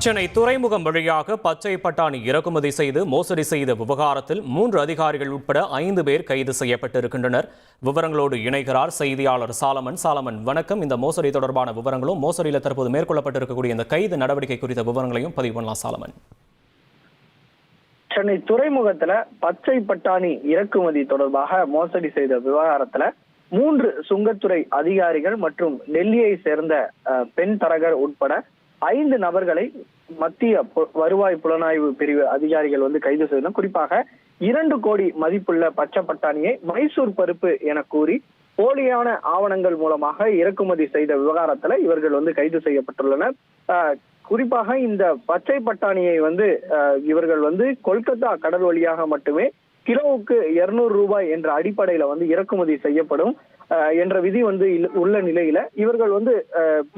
சென்னை துறைமுகம் வழியாக பச்சை பட்டாணி இறக்குமதி செய்து மோசடி செய்த விவகாரத்தில் மூன்று அதிகாரிகள் உட்பட ஐந்து பேர் கைது செய்யப்பட்டிருக்கின்றனர். விவரங்களோடு இணைகிறார் செய்தியாளர் சாலமன். சாலமன் வணக்கம். இந்த மோசடி தொடர்பான விவரங்களும் மோசடியில் தற்போது மேற்கொள்ளப்பட்டிருக்கக்கூடிய இந்த கைது நடவடிக்கை குறித்த விவரங்களையும் பதிவு பண்ணலாம் சாலமன். சென்னை துறைமுகத்துல பச்சை பட்டாணி இறக்குமதி தொடர்பாக மோசடி செய்த விவகாரத்துல மூன்று சுங்கத்துறை அதிகாரிகள் மற்றும் டெல்லியை சேர்ந்த அஹ், பெண் தரகர் உட்பட ஐந்து நபர்களை மத்திய பு- வருவாய் புலனாய்வு பிரிவு அதிகாரிகள் வந்து கைது செய்தனர் குறிப்பாக இரண்டு கோடி மதிப்புள்ள பச்சை பட்டாணியை மைசூர் பருப்பு என கூறி போலியான ஆவணங்கள் மூலமாக இறக்குமதி செய்த விவகாரத்துல இவர்கள் வந்து கைது செய்யப்பட்டுள்ளனர். குறிப்பாக இந்த பச்சை பட்டாணியை வந்து இவர்கள் வந்து கொல்கத்தா கடல் வழியாக மட்டுமே கிலோவுக்கு இருநூறு ரூபாய் என்ற அடிப்படையில வந்து இறக்குமதி செய்யப்படும். என்ற விதி வந்து உள்ள நிலையில இவர்கள் வந்து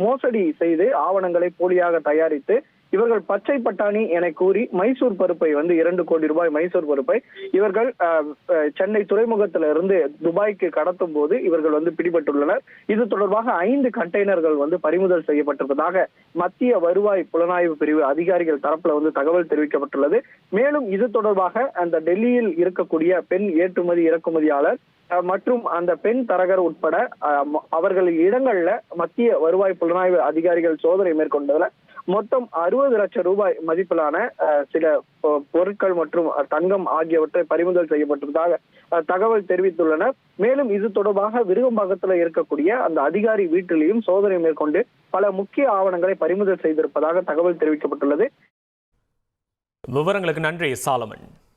மோசடி செய்து ஆவணங்களை போலியாக தயாரித்து இவர்கள் பச்சை பட்டாணி என கூறி மைசூர் பருப்பை வந்து இரண்டு கோடி ரூபாய் மைசூர் பருப்பை இவர்கள் சென்னை துறைமுகத்தில இருந்து துபாய்க்கு கடத்தும் போது இவர்கள் வந்து பிடிபட்டுள்ளனர். இது தொடர்பாக ஐந்து கண்டெய்னர்கள் வந்து பறிமுதல் செய்யப்பட்டிருப்பதாக மத்திய வருவாய் புலனாய்வு பிரிவு அதிகாரிகள் தரப்புல வந்து தகவல் தெரிவிக்கப்பட்டுள்ளது. மேலும் இது தொடர்பாக அந்த டெல்லியில் இருக்கக்கூடிய பெண் ஏற்றுமதி இறக்குமதியாளர் மற்றும் அந்த பெண் தரகர் உட்பட அவர்கள் இடங்கள்ல மத்திய வருவாய் புலனாய்வு அதிகாரிகள் சோதனை மேற்கொண்டதுல மொத்தம் அறுபது லட்சம் ரூபாய் மதிப்பிலான சில பொருட்கள் மற்றும் தங்கம் ஆகியவற்றை பறிமுதல் செய்யப்பட்டிருப்பதாக தகவல் தெரிவித்துள்ளனர். மேலும் இது தொடர்பாக விருகம்பாக்கத்துல இருக்கக்கூடிய அந்த அதிகாரி வீட்டிலையும் சோதனை மேற்கொண்டு பல முக்கிய ஆவணங்களை பறிமுதல் செய்திருப்பதாக தகவல் தெரிவிக்கப்பட்டுள்ளது. விவரங்களுக்கு நன்றி சாலமன்.